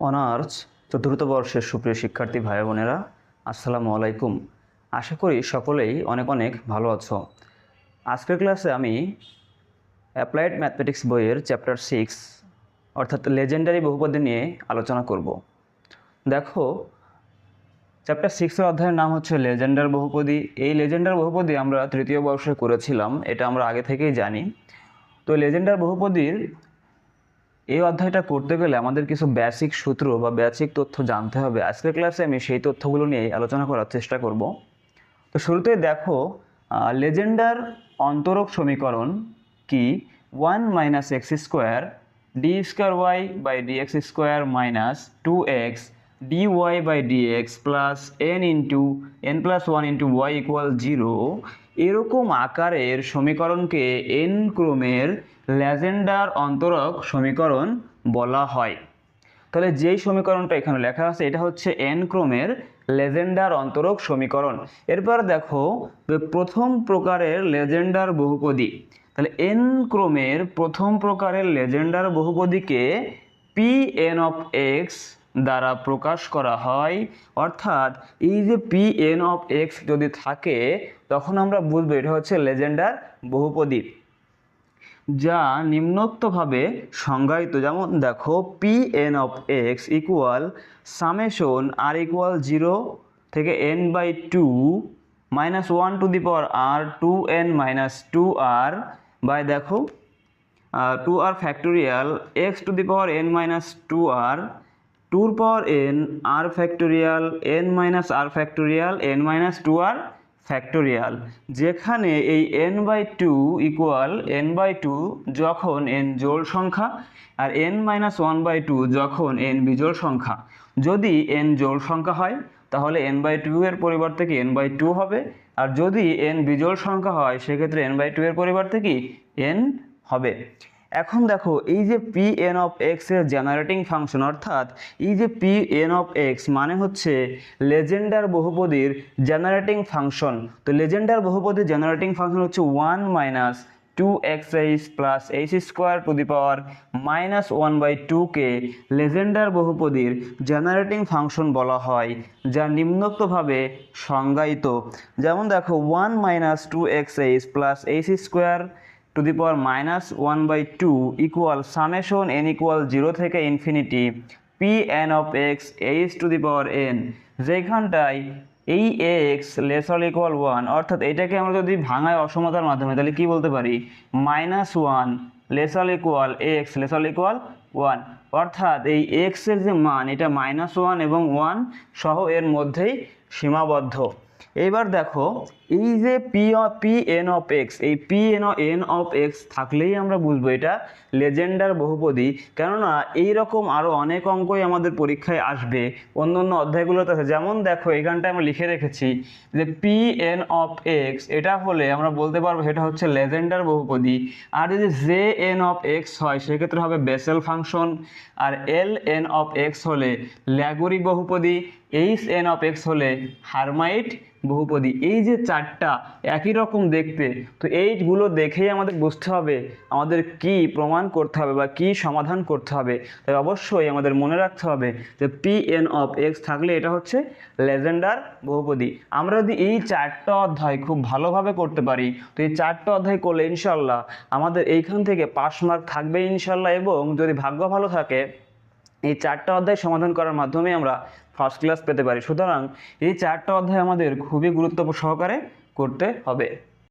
Honours. চতুর্থ বর্ষের সুপ্রিয় শিক্ষার্থী ভাই বোনেরা, আসসালামু আলাইকুম। আশা করি সকলেই অনেক অনেক ভালো আছো। আজকের ক্লাসে আমি অ্যাপ্লাইড ম্যাথমেটিক্স বইয়ের চ্যাপ্টার সিক্স, অর্থাৎ লেজেন্ডারি বহুপদী নিয়ে আলোচনা করব। দেখো, চ্যাপ্টার সিক্সের অধ্যায়ের নাম হচ্ছে লেজেন্ডার বহুপদী। এই লেজেন্ডার বহুপদী আমরা তৃতীয় বর্ষে করেছিলাম, এটা আমরা আগে থেকেই জানি। তো লেজেন্ডার বহুপদীর এই অধ্যায়টা করতে গেলে আমাদের কিছু বেসিক সূত্র বা বেসিক তথ্য জানতে হবে। আজকের ক্লাসে আমি সেই তথ্যগুলো নিয়ে আলোচনা করার চেষ্টা করব। তো শুরুতে দেখো লেজেন্ডার অন্তরক সমীকরণ কি? One minus X square D square Y by D X square minus two X D Y by D X plus N into N plus one into Y equal zero এরকম আকারের সমীকরণকে এন ক্রমের Legendre অন্তরক সমীকরণ বলা হয়। তাহলে যেই সমীকরণটা এখানে লেখা আছে, এটা হচ্ছে এন ক্রমের লেজেন্ডার অন্তরক সমীকরণ। এরপর দেখো প্রথম প্রকারের লেজেন্ডার বহুপদী। তাহলে এন ক্রমের প্রথম প্রকারের লেজেন্ডার বহুপদীকে পি এন অফ এক্স দ্বারা প্রকাশ করা হয়। অর্থাৎ এই যে পি এন অফ এক্স যদি থাকে, তখন আমরা বুঝব এটা হচ্ছে লেজেন্ডার বহুপদী, যা নিম্নোক্তভাবে সংজ্ঞায়িত। যেমন দেখো P N of X equal summation R equal zero থেকে N by two minus one to the power R two N minus two R by দেখো two R factorial X to the power N minus two R tour power N R factorial, N minus R factorial, N minus two R factorial. যেখানে এই N by two equal N by two যখন N জোড় সংখ্যা আর N minus one by two যখন N বিজোড় সংখ্যা। যদি N জোড় সংখ্যা হয়, তাহলে এন বাই টু এর পরিবর্তে কি এন বাই টু হবে? আর যদি এন বিজোড় সংখ্যা হয়, সেক্ষেত্রে এন বাই টু এর পরিবর্তে কি এন হবে? এখন দেখো, এই যে পি এন অফ এক্সের জেনারেটিং ফাংশন অর্থাৎ এই যে পি এন অফ এক্স মানে হচ্ছে লেজেন্ডার বহুপদীর জেনারেটিং ফাংশন তো লেজেন্ডার বহুপদীর জেনারেটিং ফাংশন হচ্ছে one minus two X H plus H square to the power minus one by টুকে লেজেন্ডার বহুপদীর জেনারেটিং ফাংশন বলা হয়, যা নিম্নোক্তভাবে সংজ্ঞায়িত। যেমন দেখো one minus two X H plus H square to the power minus one by two equal summation N equal zero থেকে infinity P N of X H to the power N যেখানটায় এই এক্স লেসল ইকুয়াল ওয়ান অর্থাৎ এটাকে আমরা যদি ভাঙায় অসমতার মাধ্যমে, তাহলে কি বলতে পারি? Minus one less equal X less equal one অর্থাৎ এই এক্সের যে মান, এটা মাইনাস ওয়ান এবং ওয়ান সহ এর মধ্যেই সীমাবদ্ধ। এইবার দেখো, এই যে P P N of X এই P N N of X থাকলেই আমরা বুঝব এটা লেজেন্ডার বহুপদী। কেননা এই রকম আরও অনেক অঙ্কই আমাদের পরীক্ষায় আসবে, অন্য অন্য অধ্যায়গুলোতে আছে। যেমন দেখো এখানটায় আমরা লিখে রেখেছি যে পি এন অফ এক্স এটা হলে আমরা বলতে পারব এটা হচ্ছে লেজেন্ডার বহুপদী। আর যদি জে এন অফ এক্স হয়, সেক্ষেত্রে হবে বেসেল ফাংশন। আর এল এন অফ এক্স হলে ল্যাগুরি বহুপদী এইচ এন অফ এক্স হলে হারমাইট বহুপদী। এই যে চারটা একই রকম দেখতে, তো এইগুলো দেখেই আমাদের বুঝতে হবে আমাদের কি প্রমাণ করতে হবে বা কি সমাধান করতে হবে। তাই অবশ্যই আমাদের মনে রাখতে হবে যে পি এন অফ এক্স থাকলে এটা হচ্ছে লেজেন্ডার বহুপদী। আমরা যদি এই চারটা অধ্যায় খুব ভালোভাবে করতে পারি, তো এই চারটা অধ্যায় করলে ইনশাল্লাহ আমাদের এইখান থেকে পাস মার্ক থাকবে ইনশাল্লাহ এবং যদি ভাগ্য ভালো থাকে এই চারটা অধ্যায় সমাধান করার মাধ্যমে আমরা ফার্স্ট ক্লাস পেতে পারি। সুতরাং এই চারটা অধ্যায় আমাদের খুবই গুরুত্ব সহকারে করতে হবে।